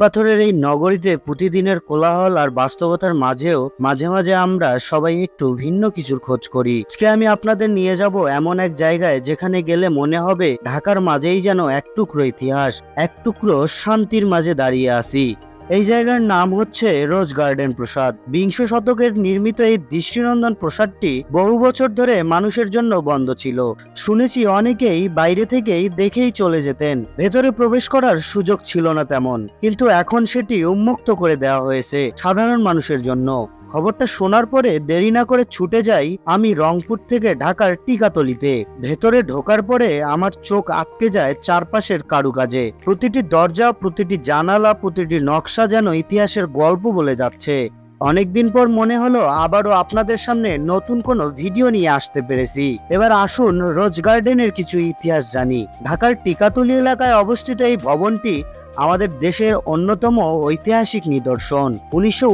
পাথরের এই নগরীতে প্রতিদিনের কোলাহল আর বাস্তবতার মাঝেও মাঝে মাঝে আমরা সবাই একটু ভিন্ন কিছুর খোঁজ করি। আজকে আমি আপনাদের নিয়ে যাব এমন এক জায়গায় যেখানে গেলে মনে হবে ঢাকার মাঝেই যেন এক টুকরো ইতিহাস, এক টুকরো শান্তির মাঝে দাঁড়িয়ে আছি। এই জায়গার নাম হচ্ছে রোজ গার্ডেন প্রসাদ। বিংশ শতকের নির্মিত এই দৃষ্টিনন্দন প্রসাদটি বহু বছর ধরে মানুষের জন্য বন্ধ ছিল। শুনেছি অনেকেই বাইরে থেকেই দেখেই চলে যেতেন। ভেতরে প্রবেশ করার সুযোগ ছিল না তেমন, কিন্তু এখন সেটি উন্মুক্ত করে দেওয়া হয়েছে সাধারণ মানুষের জন্য। খবরটা শোনার পরে দেরি না করে ছুটে যাই আমি রংপুর থেকে ঢাকার টিকাতলিতে। ভেতরে ঢোকার পরে আমার চোখ আটকে যায় চারপাশের কারুকাজে। প্রতিটি দরজা, প্রতিটি জানালা, প্রতিটি নকশা যেন ইতিহাসের গল্প বলে যাচ্ছে। অনেকদিন পর মনে হলো আবারও আপনাদের সামনে নতুন কোনো ভিডিও নিয়ে আসতে পেরেছি। এবার আসুন রোজ গার্ডেনের কিছু ইতিহাস জানি। ঢাকার টিকাতলি এলাকায় অবস্থিত এই ভবনটি আমাদের দেশের অন্যতম ঐতিহাসিক নিদর্শন। উনিশশো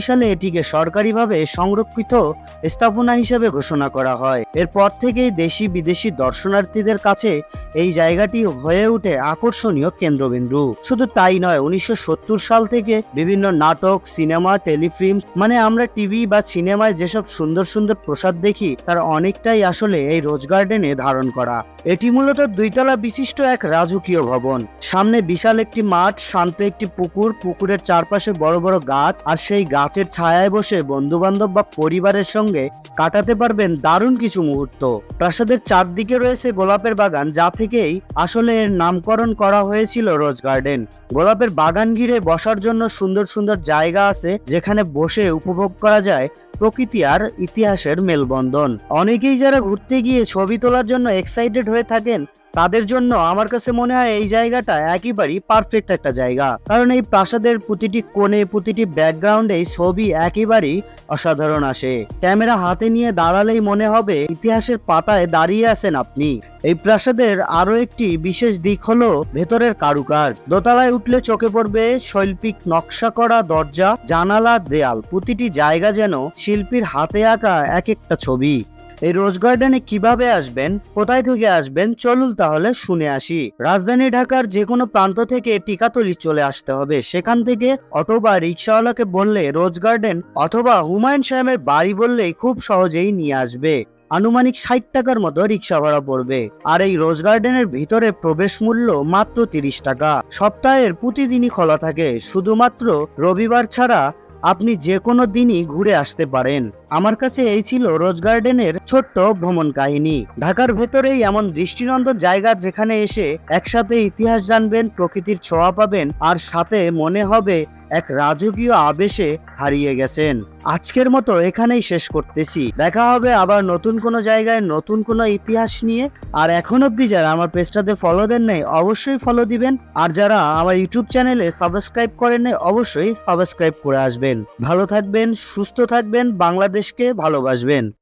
সালে এটিকে সরকারিভাবে সংরক্ষিত স্থাপনা হিসেবে ঘোষণা করা হয়। এরপর থেকেই দেশি বিদেশি দর্শনার্থীদের কাছে এই জায়গাটি হয়ে ওঠে আকর্ষণীয় কেন্দ্রবিন্দু। শুধু তাই নয়, উনিশশো সাল থেকে বিভিন্ন নাটক, সিনেমা, টেলিফিল্ম মানে আমরা টিভি বা সিনেমায় যেসব সুন্দর সুন্দর প্রসাদ দেখি, তার অনেকটাই আসলে এই রোজ গার্ডেনে ধারণ করা। এটি মূলত দুইতলা বিশিষ্ট এক রাজকীয় ভবন। সামনে বিশাল একটি মাঠ, শান্ত একটি পুকুর, পুকুরের চারপাশে বড় বড় গাছ, আর সেই গাছের ছায়ায় বসে বন্ধু বান্ধব বা পরিবারের সঙ্গে কাটাতে পারবেন দারুণ কিছু মুহূর্ত। প্রাসাদের চারদিকে রয়েছে গোলাপের বাগান, যা থেকেই আসলে এর নামকরণ করা হয়েছিল রোজ গার্ডেন। গোলাপের বাগান ঘিরে বসার জন্য সুন্দর সুন্দর জায়গা আছে, যেখানে বসে উপভোগ করা যায় প্রকৃতি আর ইতিহাসের মেলবন্ধন। অনেকেই যারা ঘুরতে গিয়ে ছবি তোলার জন্য এক্সাইটেড হয়ে থাকেন তাদের জন্য আমার কাছে মনে হয় এই জায়গাটা একেবারেই পারফেক্ট একটা জায়গা। কারণ এই প্রাসাদের প্রতিটি কোণে, প্রতিটি ব্যাকগ্রাউন্ডে ছবি একেবারেই অসাধারণ আসে। ক্যামেরা হাতে নিয়ে দাঁড়ালেই মনে হবে ইতিহাসের পাতায় দাঁড়িয়ে আছেন আপনি। এই প্রাসাদের আরও একটি বিশেষ দিক হলো ভেতরের কারুকাজ দোতলায় উঠলে চোখে পড়বে শৈল্পিক নকশা করা দরজা, জানালা, দেয়াল। প্রতিটি জায়গা যেন শিল্পীর হাতে আঁকা এক একটা ছবি। এই রোজ গার্ডেনে কীভাবে আসবেন, কোথায় থেকে আসবেন, চলুন তাহলে শুনে আসি। রাজধানী ঢাকার যে কোনো প্রান্ত থেকে টিকাতলি চলে আসতে হবে। সেখান থেকে অটো বা রিক্সাওয়ালাকে বললে রোজ গার্ডেন অথবা হুমায়ুন সাহেবের বাড়ি বললেই খুব সহজেই নিয়ে আসবে। আনুমানিক ষাট টাকার মতো রিক্সা ভাড়া পড়বে। আর এই রোজ গার্ডেনের ভিতরে প্রবেশ মূল্য মাত্র তিরিশ টাকা। সপ্তাহের প্রতিদিনই খোলা থাকে। শুধুমাত্র রবিবার ছাড়া আপনি যে কোনো দিনই ঘুরে আসতে পারেন। আমার কাছে এই ছিল রোজ গার্ডেনের ছোট্ট ভ্রমণ কাহিনী। ঢাকার ভেতরেই এমন দৃষ্টিনন্দন জায়গা যেখানে এসে একসাথে ইতিহাস জানবেন, প্রকৃতির ছোঁয়া পাবেন, আর সাথে মনে হবে এক রাজকীয় আবেশে হারিয়ে গেছেন। আজকের মতো এখানেই শেষ করতেছি। দেখা হবে আবার নতুন কোনো জায়গায়, নতুন কোনো ইতিহাস নিয়ে। আর এখন অবধি যারা আমার পেজটাতে ফলো দেন নাই, অবশ্যই ফলো দিবেন। আর যারা আমার ইউটিউব চ্যানেলে সাবস্ক্রাইব করেন নাই, অবশ্যই সাবস্ক্রাইব করে আসবেন। ভালো থাকবেন, সুস্থ থাকবেন, বাংলাদেশকে ভালোবাসবেন।